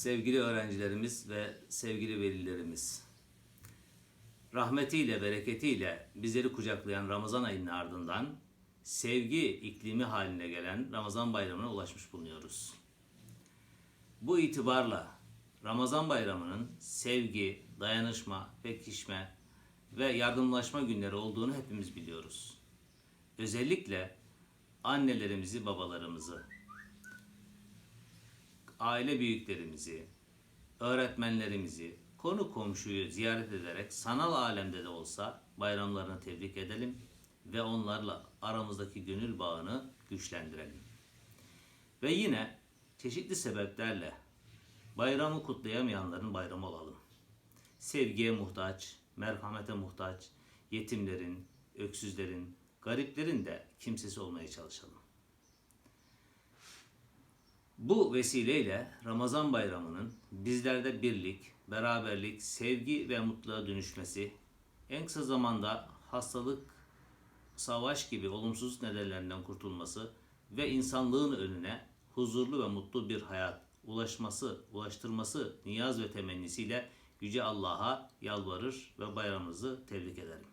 Sevgili öğrencilerimiz ve sevgili velilerimiz, rahmetiyle, bereketiyle bizleri kucaklayan Ramazan ayının ardından sevgi iklimi haline gelen Ramazan bayramına ulaşmış bulunuyoruz. Bu itibarla Ramazan bayramının sevgi, dayanışma, pekişme ve yardımlaşma günleri olduğunu hepimiz biliyoruz. Özellikle annelerimizi, babalarımızı, aile büyüklerimizi, öğretmenlerimizi, konu komşuyu ziyaret ederek sanal alemde de olsa bayramlarını tebrik edelim ve onlarla aramızdaki gönül bağını güçlendirelim. Ve yine çeşitli sebeplerle bayramı kutlayamayanların bayramı olalım. Sevgiye muhtaç, merhamete muhtaç, yetimlerin, öksüzlerin, gariplerin de kimsesi olmaya çalışalım. Bu vesileyle Ramazan bayramının bizlerde birlik, beraberlik, sevgi ve mutluluğa dönüşmesi, en kısa zamanda hastalık, savaş gibi olumsuz nedenlerinden kurtulması ve insanlığın önüne huzurlu ve mutlu bir hayat ulaşması, ulaştırması niyaz ve temennisiyle Yüce Allah'a yalvarır ve bayramımızı tebrik ederim.